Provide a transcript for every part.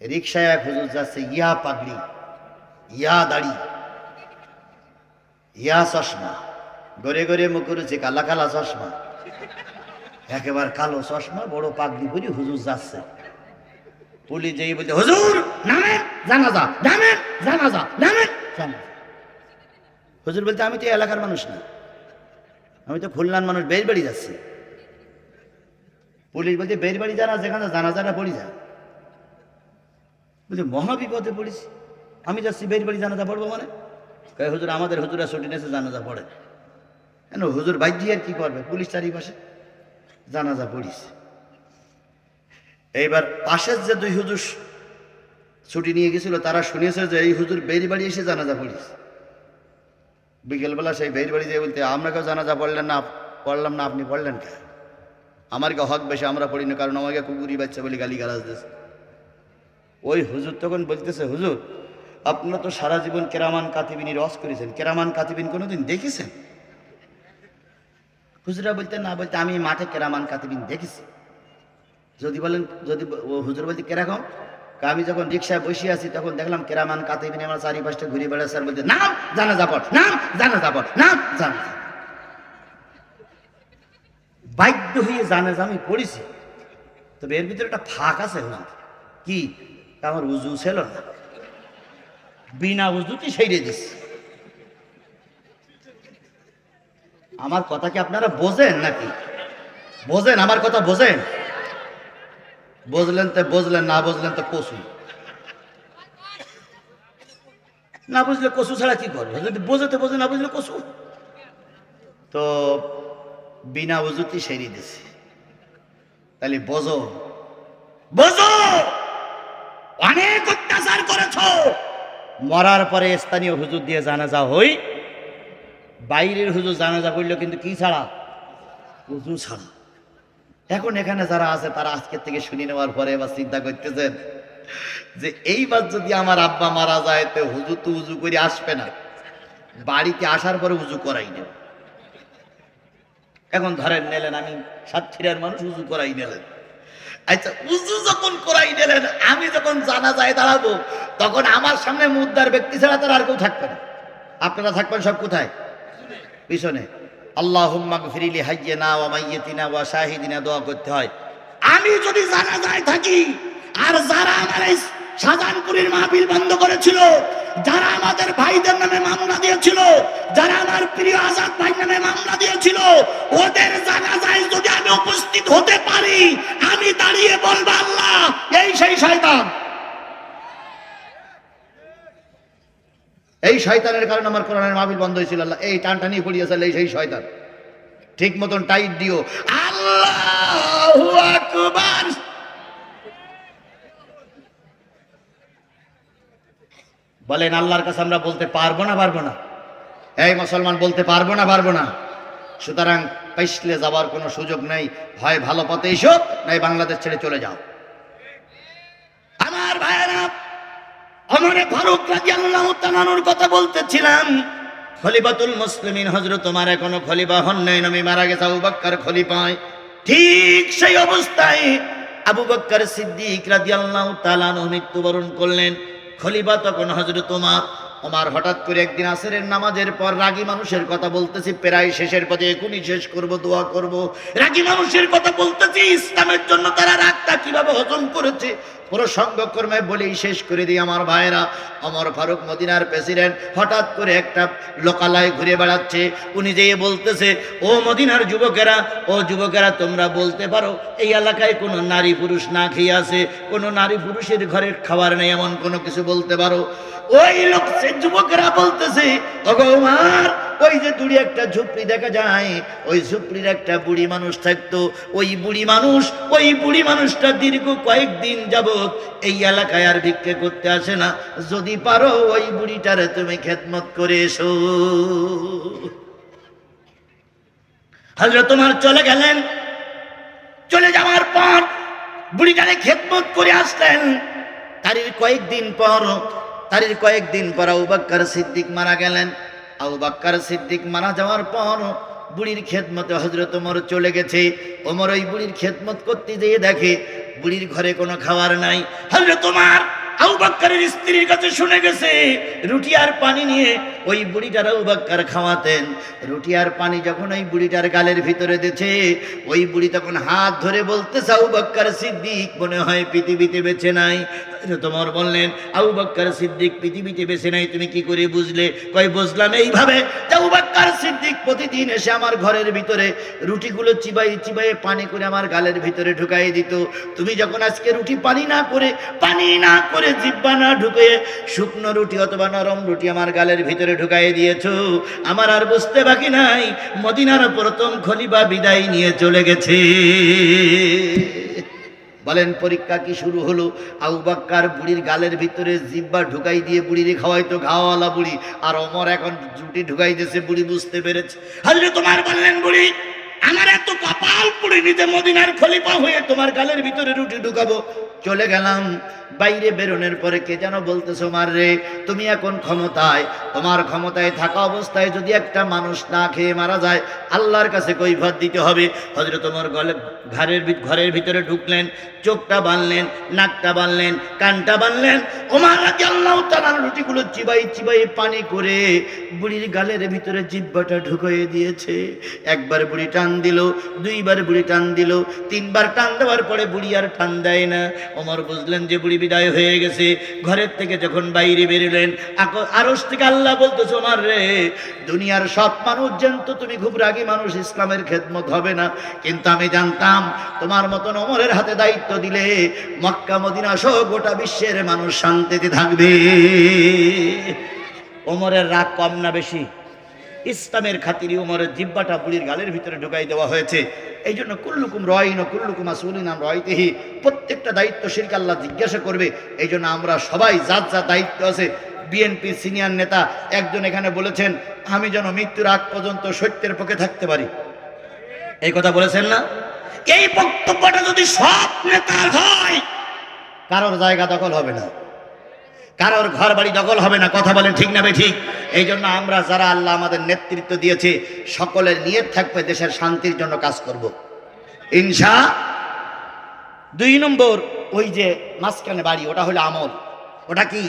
রিক্সায় এক হুজুর যাচ্ছে, ইয়া পাগড়ি ইয়া দাড়ি, ইয়া চশমা। গড়ে গড়ে মুখুরেছে কালা কালা চশমা। একেবারে কালো চশমা, বড় পাগড়ি পরি হুজুর যাচ্ছে। পুলিশ যেই বলতে হুজুর, নামেন, জানাজা নামেন, জানাজা জানাজা। হুজুর বলতে আমি তো এলাকার মানুষ না। আমি তো খুলনার মানুষ বের বাড়ি যাচ্ছি। পুলিশ বলছে বের বাড়ি জানা, যেখানে জানাজাটা পড়ি যা। বলছে, মহাবিপদে পড়েছি। আমি যাচ্ছি বের বাড়ি জানাজা পড়ব মানে? হুজুর, আমাদের হুজুরা ছুটি নেছে জানাজা পড়ে। কেন, হুজুর বাইক আর কি করবে? পুলিশ চারিপাশে জানাজা পড়িস এইবার পাশের যে দুই হুজুর ছুটি নিয়ে গেছিল, তারা শুনেছে যে এই হুজুর বেরি বাড়ি এসে জানাজা পড়িস বিকেলবেলা সেই বেরি বাড়ি যেয়ে বলতে, আমরা কেউ জানাজা পড়লেন না, পড়লাম না, আপনি পড়লেন কে আমার কে হক বেশি, আমরা পড়ি না, কারণ আমাকে কুকুরি বাচ্চা বলে গালি গালাজ দিয়েছে। ওই হুজুর তখন বলতেছে, হুজুর আপনারা তো সারা জীবন কেরামান কাতিবিনী রস করেছেন। কেরামান কাতিবিন কোনোদিন দেখেছেন? হুজুরা বলতে, না বলতে, আমি মাঠে কেরামান কাতিবিন দেখেছি। যদি বলেন, যদি হুজুর বলতে, কেরকম? আমি যখন রিক্সায় বসে আছি, তখন দেখলাম কেরামান কাতিবিন আমার চারিপাশটা ঘুরে বেড়াচ্ছে। আর বলতে, নাম জানা যাপট নাম জানা যাপট নাম জানা। বাধ্য হয়ে জানে আমি পড়েছি। তবে এর ভিতরে একটা ফাঁক আছে হুজুর। কি? আমার উজু ছিল না। বিনা উজুতে সেইরে দিস আমার কথা কি আপনারা বোঝেন নাকি? বোঝেন, আমার কথা বোঝেন? বুঝলেন তো বুঝলেন, না বুঝলেন তো কসু। না বুঝলে কসু ছাড়া কি করবে? যদি বোঝাতে বোঝে, না বুঝলে কসু। তো বিনা উজুতি সেরি দিছে। তাহলে বোঝো। বোঝো! মরার পরে স্থানীয় হুজুর দিয়ে জানাজা হই। বাইরের হুজুর জানাজা করল কিন্তু কি ছাড়া? হুজুর ছাড়া। এখন এখানে যারা আছে, তারা আজকের থেকে শুনে নেওয়ার পরে এবার চিন্তা করতেছেন যে এইবার যদি আমার আব্বা মারা যায়, তো হুজুর তো উজু করে আসবে না। বাড়িতে আসার পরে উজু করাই নেবে। এখন ধরেন, নিলেন, আমি সাতক্ষীরার মানুষ, উজু করাই নিলেন। আচ্ছা উজু যখন করাই নিলেন আমি যখন জানা যায় দাঁড়াবো, তখন আমার সামনে মুদ্রার ব্যক্তি ছাড়া তার আর কেউ থাকবে না। আপনারা থাকবেন সব কোথায়? পিছনে। আল্লাহ দোয়া করতে হয়। আমি যদি জানা যায় থাকি, আর যারা আমার এই শাহজাহানপুরের মাহফিল বন্ধ করেছিল, যারা আমাদের ভাইদের নামে মামলা দিয়েছিল, যারা আমার প্রিয় আজাদ ভাই নামে মামলা দিয়েছিল, ওদের জানা যায় যদি আমি উপস্থিত হতে পারি আমি দাঁড়িয়ে বলব আল্লাহ এই সেই শয়তান এই শয়তানের কারণে আমার কোরআনের মাহফিল বন্ধ হয়েছিল, আল্লাহ। এই টান টানিয়ে পড়িয়েছে এই সেই শয়তান। ঠিক মতন টাইট দিও। আল্লাহু বলেন, আল্লাহর কাছে আমরা বলতে পারব না পারব না? এই মুসলমান, বলতে পারব না পারব না? সুতরাং পাইসলে যাওয়ার কোনো সুযোগ নেই। হয় ভালো পথে এসো, নাই বাংলাদেশ ছেড়ে চলে যাও। আমার ভাইয়েরা অমরে ফারুক রাদিয়াল্লাহু তাআলার কথা বলতেছিলাম, খলিফাতুল মুসলিমিন হযরত তোমার এখনও খলিফা হন নাই, নবী মারা গেছে, আবু বকর খলিফায় ঠিক সেই অবস্থায় আবু বকর সিদ্দিক রাদিয়াল্লাহু তাআলা আনহু মৃত্যুবরণ করলেন। খলিফা তখন হযরত তোমার ওমার হঠাৎ করে একদিন আসরের নামাজের পর রাগী মানুষের কথা বলতেছি, প্রায় শেষের পথে এখনই শেষ করব, দোয়া করব। রাগী মানুষের কথা বলতেছি, ইসলামের জন্য তারা রাগটা কীভাবে হজম করেছে পুরো সঙ্গকর্মে বলেই শেষ করে দিই আমার ভাইয়েরা। অমর ফারুক মদিনার প্রেসিডেন্ট হঠাৎ করে একটা লোকালয় ঘুরে বেড়াচ্ছে। উনি যেয়ে বলতেছে, ও মদিনার যুবকেরা, ও যুবকেরা, তোমরা বলতে পারো, এই এলাকায় কোনো নারী পুরুষ না খেয়ে আছে, কোনো নারী পুরুষের ঘরের খাবার নেই, এমন কোনো কিছু বলতে পারো? ওই লোক, সে যুবকেরা বলতেছে ভগবান ওই যে দূরে একটা ঝুপড়ি দেখা যায়, ওই ঝুপড়ির একটা বুড়ি মানুষ থাকতো। ওই বুড়ি মানুষ, ওই বুড়ি মানুষটা দীর্ঘ কয়েকদিন যাবত এই এলাকায় আর ভিক্ষে করতে আসে না। যদি পারো ওই বুড়িটারে তুমি খেদমত করে এসো। তোমার চলে গেলেন। চলে যাওয়ার পর বুড়িটারে খেদমত করে আসলেন। তারির কয়েকদিন পর, তারির কয়েকদিন পর আবু বাক্কার সিদ্দিক মারা গেলেন। আবু বাক্কার সিদ্দিক মারা যাওয়ার পর বুড়ির খেদমতে হজরত ওমর চলে গেছে। ওমর ওই বুড়ির খেদমত করতে যেয়ে দেখে, বুড়ির ঘরে কোনো খাবার নাই। হজরত তোমার আবু বাক্কারের স্ত্রীর কাছে শুনে গেছে, রুটি আর পানি নিয়ে ওই বুড়িটার আবু বাক্কার খাওয়াতেন। রুটি আর পানি যখন ওই বুড়িটার গালের ভিতরে দিয়েছে ওই বুড়ি তখন হাত ধরে বলতেছে, আবু বাক্কার সিদ্দিক, মনে হয় পৃথিবীতে বেঁচে নাই। তোমার বললেন, আবু বাক্কার সিদ্দিক পৃথিবীতে বেঁচে নাই, তুমি কি করে বুঝলে? কই বুঝলাম এইভাবে যে আবু বাক্কার সিদ্দিক প্রতিদিন এসে আমার ঘরের ভিতরে রুটিগুলো চিবাই চিবাই পানি করে আমার গালের ভিতরে ঢুকাই দিত। তুমি যখন আজকে রুটি পানি না করে, পানি না করে জিব্বা না ঢুকে শুকনো রুটি অথবা নরম রুটি আমার গালের ভিতরে ঢুকাই দিয়েছ, আমার আর বুঝতে বাকি নাই। মদিনার প্রথম খলিবা বিদায় নিয়ে চলে গেছে। বলেন, পরীক্ষা কি শুরু হলো? আউবাক্কার বাক্কার বুড়ির গালের ভিতরে জিব্বা ঢুকাই দিয়ে বুড়ির খাওয়াইতো ঘাওয়ালা বুড়ি। আর অমর এখন জুটি ঢুকাই দিয়েছে বুড়ি বুঝতে পেরেছে। হাজরে, তোমার বললেন বুড়ি, আমার এত কপাল পুড়ে নিতে মদিনার খলিফা হয়ে তোমার গালের ভিতরে রুটি ঢুকাবো। চলে গেলাম। বাইরে বেরোনোর পরে কে যেন বলতেছো মার রে, তুমি এখন ক্ষমতায়। তোমার ক্ষমতায় থাকা অবস্থায় যদি একটা মানুষ না খেয়ে মারা যায়, আল্লাহর কাছে কৈফত দিতে হবে। হজরত তোমার গলে ঘরের ঘরের ভিতরে ঢুকলেন, চোখটা বানলেন নাকটা বানলেন কানটা বানলেন ওমার রাজি আল্লাহ তালার রুটিগুলো চিবাই চিবাই পানি করে বুড়ির গালের ভিতরে জিব্বাটা ঢুকিয়ে দিয়েছে। একবার বুড়ি টান দিল, দুইবার বুড়ি টান দিল, তিনবার টান দেওয়ার পরে বুড়ি আর টান দেয় না। ওমর বুঝলেন যে বুড়ি বিদায় হয়ে গেছে। ঘরের থেকে যখন বাইরে বেরোলেন আরস থেকে আল্লাহ বলতেছে, ওমার রে, দুনিয়ার সব মানুষ জানতো তুমি খুব রাগী মানুষ, ইসলামের খেদমত হবে না। কিন্তু আমি জানতাম, তোমার মতন ওমরের হাতে দায়িত্ব দিলে মক্কা, মদিনা সহ গোটা বিশ্বের মানুষ শান্তিতে থাকবে। ওমরের রাগ কম না বেশি? ইসলামের খাতিরে উমরের জিব্বাটা বুড়ির গালের ভিতরে ঢুকাই দেওয়া হয়েছে। এই জন্য কুল্লুকুম রয়ন কুল্লুকুম আসুলিন নাম রয়তেহি। প্রত্যেকটা দায়িত্ব শিরকে আল্লাহ জিজ্ঞাসা করবে, এই জন্য আমরা সবাই যার যা দায়িত্ব আছে, বিএনপি সিনিয়র নেতা একজন এখানে বলেছেন, আমি যেন মৃত্যুর আগ পর্যন্ত সত্যের পক্ষে থাকতে পারি। এই কথা বলেছেন না? এই বক্তব্যটা যদি সব নেতার হয়, কারোর জায়গা দখল হবে না। কারোর ঘর বাড়ি দখল হবে না, কথা বলেন ঠিক না ঠিক? এই জন্য আমরা যারা আল্লাহ আমাদের নেতৃত্ব দিয়েছে, সকলের নিয়ত থাকবে দেশের শান্তির জন্য কাজ করব। ইনশা দুই নম্বর, ওই যে মাঝখানে বাড়ি, ওটা হলো আমল। ওটা কি?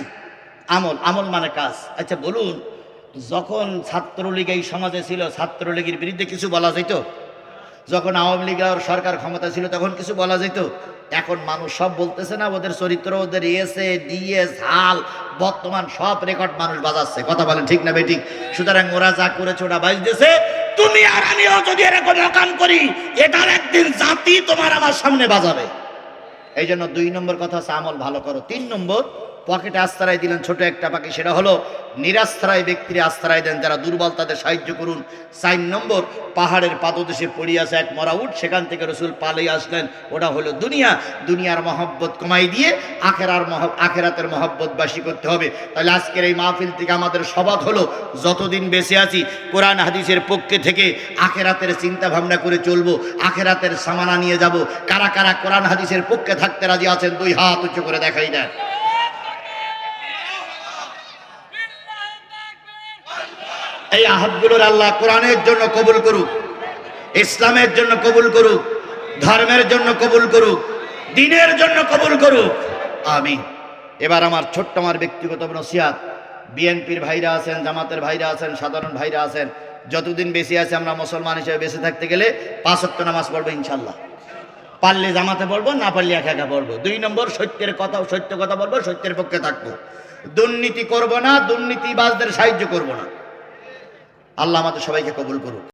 আমল। আমল মানে কাজ। আচ্ছা বলুন, যখন ছাত্রলীগ এই সমাজে ছিল, ছাত্রলীগের বিরুদ্ধে কিছু বলা যেত যখন আওয়ামী লীগ আর সরকার ক্ষমতা ছিল, তখন কিছু বলা যেত। এখন মানুষ সব বলতেছে না, ওদের চরিত্র, ওদের এসে ডিএস, হাল, বর্তমান সব রেকর্ড মানুষ বাজাচ্ছে। কথা বলেন ঠিক না বেঠিক? সুতরাং ওরা যা করেছে, ওরা বাজতেছে। তুমি আর আমিও যদি এরকম অকাম করি, এটার একদিন জাতি তোমার আমার সামনে বাজাবে। এই জন্য দুই নম্বর কথা হচ্ছে আমল ভালো করো। তিন নম্বর পকেটে আশ্রয় দিলেন ছোট একটা পাখি, সেটা হলো নিরাশ্রয় ব্যক্তির আশ্রয় দেন, যারা দুর্বল তাদের সাহায্য করুন। সাইন নম্বর, পাহাড়ের পাদদেশে পড়িয়ে আছে এক মরা উঠ সেখান থেকে রসুল পালিয়ে আসলেন। ওটা হলো দুনিয়া। দুনিয়ার মহব্বত কমাই দিয়ে আখেরার মহ, আখেরাতের মহব্বত বাসি করতে হবে। তাহলে আজকের এই মাহফিল থেকে আমাদের সবাদ হলো, যতদিন বেঁচে আছি, কোরআন হাদিসের পক্ষে থেকে আখেরাতের চিন্তা ভাবনা করে চলবো, আখেরাতের সামানা নিয়ে যাব। কারা কারা কোরআন হাদিসের পক্ষে থাকতে রাজি আছেন, দুই হাত উঁচু করে দেখাই দেন। এই আহাতগুলোর আল্লাহ কোরআনের জন্য কবুল করুক, ইসলামের জন্য কবুল করুক, ধর্মের জন্য কবুল করুক, দিনের জন্য কবুল করুক। আমি এবার আমার ছোট্ট আমার ব্যক্তিগত নসিহাত, বিএনপির ভাইরা আছেন, জামাতের ভাইরা আছেন, সাধারণ ভাইরা আছেন, যতদিন বেশি আছে আমরা মুসলমান হিসেবে বেঁচে থাকতে গেলে পাঁচ অক্ট নামাজ পড়ব ইনশাল্লাহ পারলে জামাতে পড়ব, না পারলে একা একা পড়ব। দুই নম্বর, সত্যের কথা, সত্য কথা বলব, সত্যের পক্ষে থাকব। দুর্নীতি করব না, দুর্নীতিবাজদের সাহায্য করব না। আল্লাহ আমাদের সবাইকে কবুল করুক।